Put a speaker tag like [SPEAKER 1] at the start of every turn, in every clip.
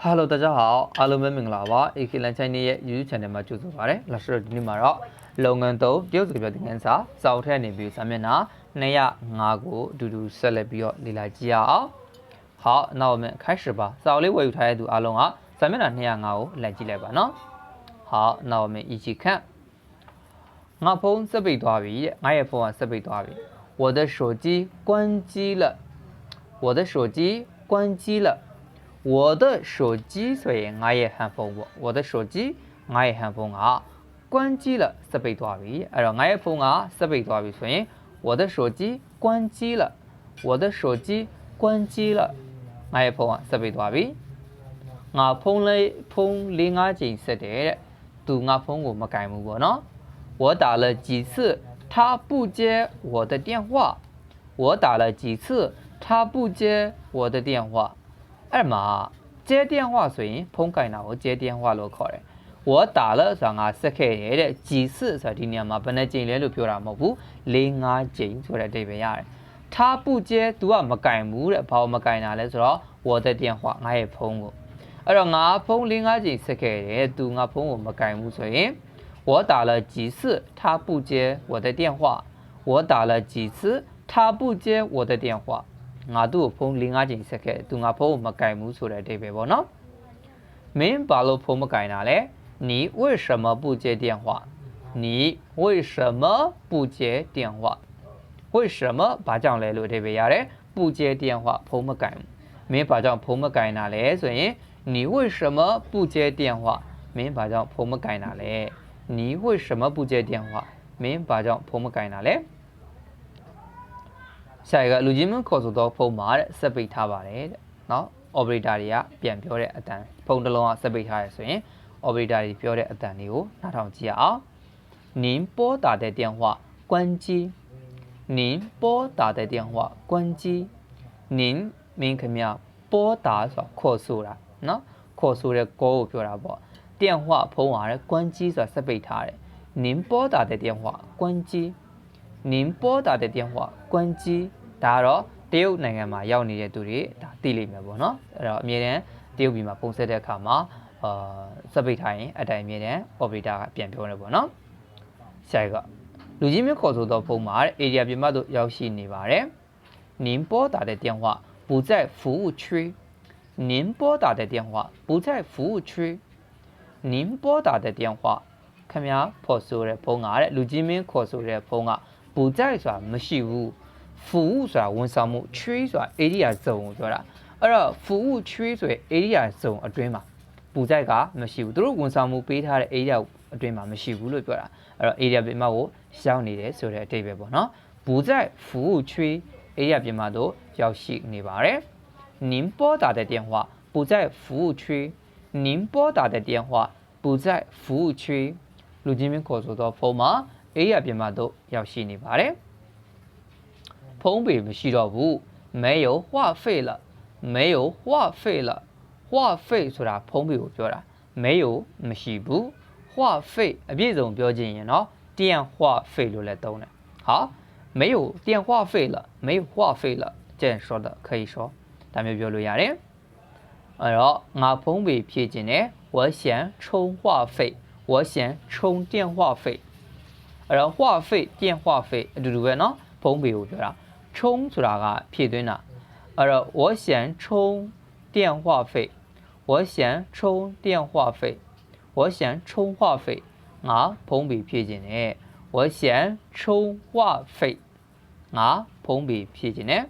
[SPEAKER 1] ဟာလို大家好အားလုံးပဲမင်္ဂလာပါ AK Lan Channel ရဲ့ YouTube Channel မှာကြိုဆိုပါရစေ။လာဆိုတော့ဒီနေ့မှာတော့လုပ်ငန်းသုံးတရုတ်စကားပြောသင်ခန်းစာစောက်ထက်နေပြီးစာမျက်နှာ205ကိုအတူတူဆက်လက်ပြီးတော့လေ့လာကြည့်ရအောင်။好，那我们开始吧。စောက်လေးဝယ်ယူထားတဲ့သူအားလုံးကစာမျက်နှာ205ကိုလိုက်ကြည့်လိုက်ပါနော်။好，那我们一起看。ငါဖုန်းစက်ပိတ်သွားပြီတဲ့။ငါရဲ့ဖုန်းကစက်ပိတ်သွားပြီ။我的手机关机了。我的手机关机了。 我的手机碎，我也很疯我。我的手机我也很疯啊！关机了，设备断位，哎呦我也疯啊！设备断位以，我的手机关机了，我的手机关机了，我也疯啊！设备断位，我碰了碰李阿金，失的，都我碰我没干门过呢。我打了几次，他不接我的电话。我打了几次，他不接我的电话。 အဲ့မှာကျဲတန်ဟွာဆိုရင်ဖုံးကင်တာကိုကျဲတန်ဟွာလို့ခေါ်တယ်ဝါတာလဆိုတာငါဆက်ခဲ့ရတဲ့ဂျီစစ်ဆိုတာဒီနေရာမှာဘယ်နှကြိမ်လဲလို့ပြောတာမဟုတ်ဘူး၄၅ကြိမ်ဆိုတဲ့အဓိပ္ပာယ်ရတယ်ထားပုကျဲ तू ကမကင်ဘူးတဲ့ဘာလို့မကင်တာလဲဆိုတော့ဝါတတန်ဟွာငါရဲ့ဖုံးကိုအဲ့တော့ငါဖုံး၄၅ကြိမ်ဆက်ခဲ့တယ် तू ငါဖုံးကိုမကင်ဘူးဆိုရင်ဝါတာလဂျီစစ်ထားပုကျဲဝါတတန်ဟွာဝါတာလဂျီစစ်ထားပုကျဲဝါတတန်ဟွာ ငါသူ့ကိုဖုန်း၄၅ချိန်ဆက်ခဲ့သူငါဖုန်းကိုမကင်ဘူးဆိုတဲ့အဓိပ္ပာယ်ပေါ့နော်မင်းဘာလို့ဖုန်းမကင်တာလဲ你为什么不接电话你为什么不接电话为什么ဘာကြောင့်လဲလို့အဓိပ္ပာယ်ရတယ်不接电话ဖုန်းမကင်ဘူးမင်းဘာကြောင့်ဖုန်းမကင်တာလဲဆိုရင်你为什么不接电话မင်းဘာကြောင့်ဖုန်းမကင်တာလဲ你为什么不接电话မင်းဘာကြောင့်ဖုန်းမကင်တာလဲ ဆရာကလူချင်းမခေါ်ဆိုတော့ဖုန်းမှာတဲ့စက်ပိတ်ထားပါတယ်တဲ့နော် operator တွေကပြန်ပြောတဲ့အတန်ဖုန်းတစ်လုံးကစက်ပိတ်ထားရဆိုရင် operator တွေပြောတဲ့အတန်တွေကိုနားထောင်ကြည့်ရအောင်您拨打的电话关机您拨打的电话关机您မင်းခင်ဗျ拨打ဆိုတာခေါ်ဆိုတာနော်ခေါ်ဆိုတဲ့ကောကိုပြောတာပေါ့电话ဖုန်းကလည်း关机ဆိုတာစက်ပိတ်ထားတယ်您拨打的电话关机您拨打的电话关机 ဒါကတော့တရုတ်နိုင်ငံမှာရောက်နေတဲ့သူတွေဒါသိလိမ့်မယ်ပေါ့နော်အဲ့တော့အမြဲတမ်းတရုတ်ပြည်မှာပုံဆက်တဲ့အခါမှာအာစပိတ်ထိုင်အတိုင်းအမြဲတမ်း operator ကပြန်ပြောနေပေါ့နော်ဆရာကလူကြီးမျိုးခေါ်ဆိုတော့ဖုန်းမှာ area ပြင်ပသို့ရောက်ရှိနေပါတယ်您拨打的电话不在服务区您拨打的电话不在服务区您拨打的电话ခင်ဗျာခေါ်ဆိုတဲ့ဖုန်းကတဲ့လူကြီးမင်းခေါ်ဆိုတဲ့ဖုန်းက不在ဆိုတာမရှိဘူး 服务ဆိုတာဝန်ဆောင်မှု tree ဆိုတာ area zone ကိုပြောတာအဲ့တော့服务 tree ဆိုရင် area zone အတွင်းမှာပူဇက်ကမရှိဘူးသူတို့ဝန်ဆောင်မှုပေးထားတဲ့ area အတွင်းမှာမရှိဘူးလို့ပြောတာအဲ့တော့ area ပြင်မကိုရှောင်းနေတယ်ဆိုတဲ့အတိတ်ပဲပေါ့နော်ပူဇက်服务 tree area ပြင်မတို့ရောက်ရှိနေပါတယ်您拨打的电话不在服务区您拨打的电话不在服务区လူချင်းမင်းခေါ်ဆိုတော့ဖုန်းမှာ area ပြင်မတို့ရောက်ရှိနေပါတယ် ဖုန်းပေမရှိတော့ဘူး没有话费了没有话费了话费ဆိုတာဖုန်းပေကိုပြောတာ没有မရှိဘူး话费အပြည့်စုံပြောခြင်းရင်เนาะ电话费လို့လည်းသုံးတယ်好没有电话费了没有话费了这样说的可以说ဒါမျိုးပြောလို့ရတယ်အဲ့တော့ငါဖုန်းပေဖြည့်ခြင်းနဲ့我想充话费我想充电话费အဲ့တော့话费电话费အတူတူပဲเนาะဖုန်းပေကိုပြောတာ 充足了个，屁堆呢？而我先充电话费，我先充电话费，我先充话费啊，碰比屁紧呢？我先充话费啊，碰比屁紧呢？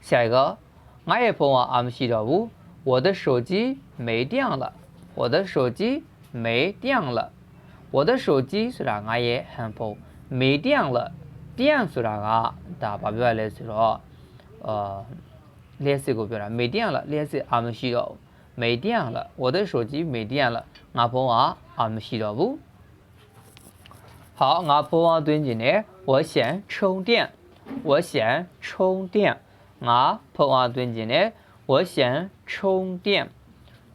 [SPEAKER 1] 下一个，我也碰我阿姆西的屋，我的手机没电了，我的手机没电了，我的手机虽然我也很碰，没电了。 电ဆိုတာကဒါဘာပြောရလဲဆိုတော့အာလျှက်စစ်ကိုပြောတာ没电了လျှက်စစ်အားမရှိတော့ဘူး没电了我的手机没电了ငါဖုန်းကအားမရှိတော့ဘူး好ငါဖုန်းအားသွင်းခြင်းနဲ့我想充电我想充电ငါဖုန်းအားသွင်းခြင်းနဲ့我想充电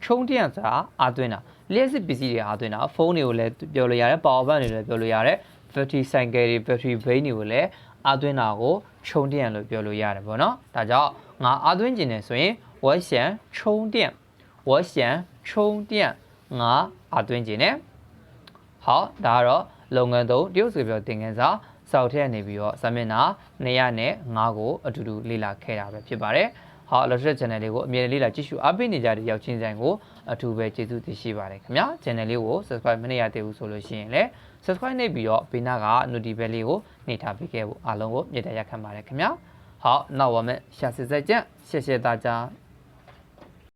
[SPEAKER 1] 充电ဆိုတာအားသွင်းတာလျှက်စစ်ပစ္စည်းတွေအားသွင်းတာဖုန်းတွေကိုလည်းပြောလို့ရတယ် power bank တွေလည်းပြောလို့ရတယ် battery cycle တွေ battery bank တွေကိုလည်းအားသွင်းတာကိုခြုံတင်လို့ပြောလို့ရတယ်ပေါ့နော်ဒါကြောင့်ငါအားသွင်းခြင်းနဲ့ဆိုရင် 我想充电我想充电ငါအသွင်းခြင်းနဲ့ဟောဒါကတော့လုပ်ငန်းသုံးတရုတ်စကားပြောသင်ခန်းစာစောက်ထက်နေပြီးတော့စာမျက်နှာ200နဲ့5ကိုအတူတူလေ့လာခဲ့တာပဲဖြစ်ပါတယ် ဟော Electric Channel လေးကိုအမြဲတမ်းလေ့လာကြည့်ရှုအားပေးနေကြတဲ့ရောက်ချင်းဆိုင်ကိုအထူးပဲကျေးဇူးတင်ရှိပါတယ်ခင်ဗျာ Channel လေးကို Subscribe မလုပ်ရသေးဘူးဆိုလို့ရှိရင်လည်း Subscribe နှိပ်ပြီးတော့ဘေးနားက Notification လေးကိုနှိပ်ထားပေးခဲ့ဖို့အားလုံးကိုမြတ်တရားခံပါတယ်ခင်ဗျာ好，那我们下次再见，谢谢大家。